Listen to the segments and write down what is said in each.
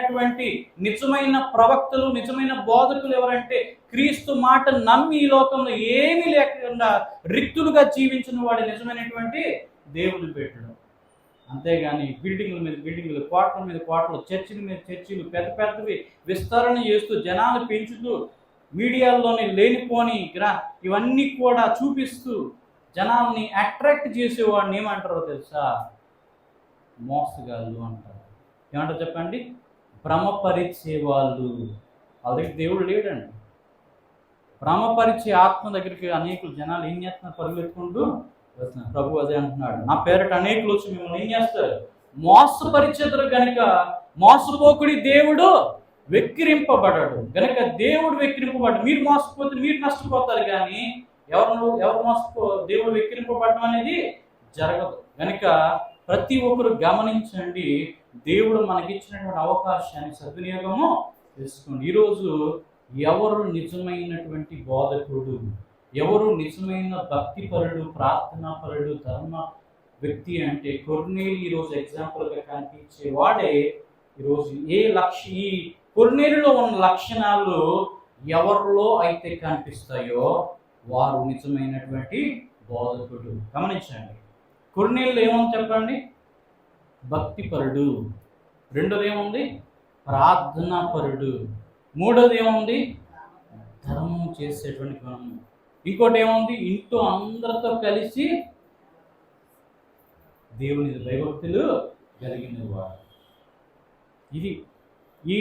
ఉన్నటువంటి నిజమైన ప్రవక్తలు నిజమైన బోధకులు ఎవరంటే క్రీస్తు మాట నమ్మి ఈ లోకంలో ఏమీ లేకుండా రిక్తులుగా జీవించిన వాడు నిజమైనటువంటి దేవుని పెట్టడం అంతేగాని బిల్డింగ్ల మీద బిల్డింగ్లు కోటల మీద కోటలు చర్చిల మీద చర్చిలు పెద్ద పెద్దవి విస్తరణ చేస్తూ జనాలు పెంచుతూ మీడియాల్లోనే లేనిపోని గ్రా ఇవన్నీ కూడా చూపిస్తూ జనాల్ని అట్రాక్ట్ చేసేవాడిని ఏమంటారో తెలుసా? మోసగాళ్ళు అంటారు. ఏమంటారు చెప్పండి? భ్రమపరిచే వాళ్ళు వాళ్ళ దగ్గర దేవుడు లేడండి. భ్రమపరిచే ఆత్మ దగ్గరికి అనేకులు జనాలు ఏం చేస్తున్నారు? పరుగులెత్తుకుంటూ వస్తున్నారు ప్రభు అదే అంటున్నాడు. నా పేరట అనేకులు వచ్చి మిమ్మల్ని ఏం చేస్తారు? మోసపరిచేతులు గనుక మోసపోకుడి దేవుడు వెక్కిరింపబడడు. గనుక దేవుడు వెక్కిరింపబడ్డాడు మీరు మోసపోతే మీరు నష్టపోతారు కానీ ఎవరు ఎవరు మోసపో దేవుడు వెక్కిరింపబడడం అనేది జరగదు. గనుక ప్రతి ఒక్కరు గమనించండి. దేవుడు మనకిచ్చినటువంటి అవకాశాన్ని సద్వినియోగము చేసుకోండి. ఈరోజు ఎవరు నిజమైనటువంటి బోధకుడు ఎవరు నిజమైన భక్తిపరుడు ప్రార్థనాపరుడు ధర్మ వ్యక్తి అంటే కొర్నేలి ఈరోజు ఎగ్జాంపుల్గా కనిపించే వాడే ఈరోజు ఏ లక్ష ఈ కొర్నేలిలో ఉన్న లక్షణాలు ఎవరిలో అయితే కనిపిస్తాయో వారు నిజమైనటువంటి బోధకుడు. గమనించండి. కొర్నేళ్ళు ఏమని చెప్పండి? భక్తిపరుడు. రెండోది ఏముంది? ప్రార్థనాపరుడు. మూడోది ఏముంది? ధర్మం చేసేటువంటి గుణము ఇంకోటి ఏముంది? ఇంట్లో అందరితో కలిసి దేవుని భయభక్తులు కలిగిన వాడు ఇది ఈ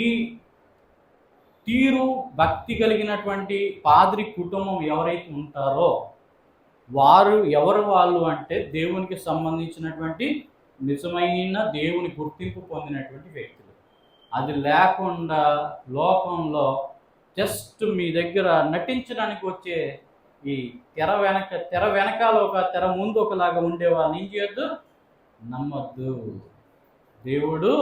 తీరు భక్తి కలిగినటువంటి పాద్రి కుటుంబం ఎవరైతే ఉంటారో వారు ఎవరు వాళ్ళు అంటే దేవునికి సంబంధించినటువంటి నిజమైన దేవుని గుర్తింపు పొందినటువంటి వ్యక్తులు. అది లేకుండా లోకంలో జస్ట్ మీ దగ్గర నటించడానికి వచ్చే ఈ తెర వెనక తెర వెనకాల ఒక తెర ముందు ఒకలాగా ఉండేవాళ్ళని ఏం చేయొద్దు? నమ్మద్దు. దేవుడు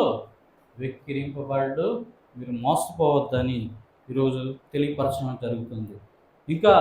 వెక్కిరింపబడ్డు మీరు మోసపోవద్దని ఈరోజు తెలియపరచడం జరుగుతుంది. ఇంకా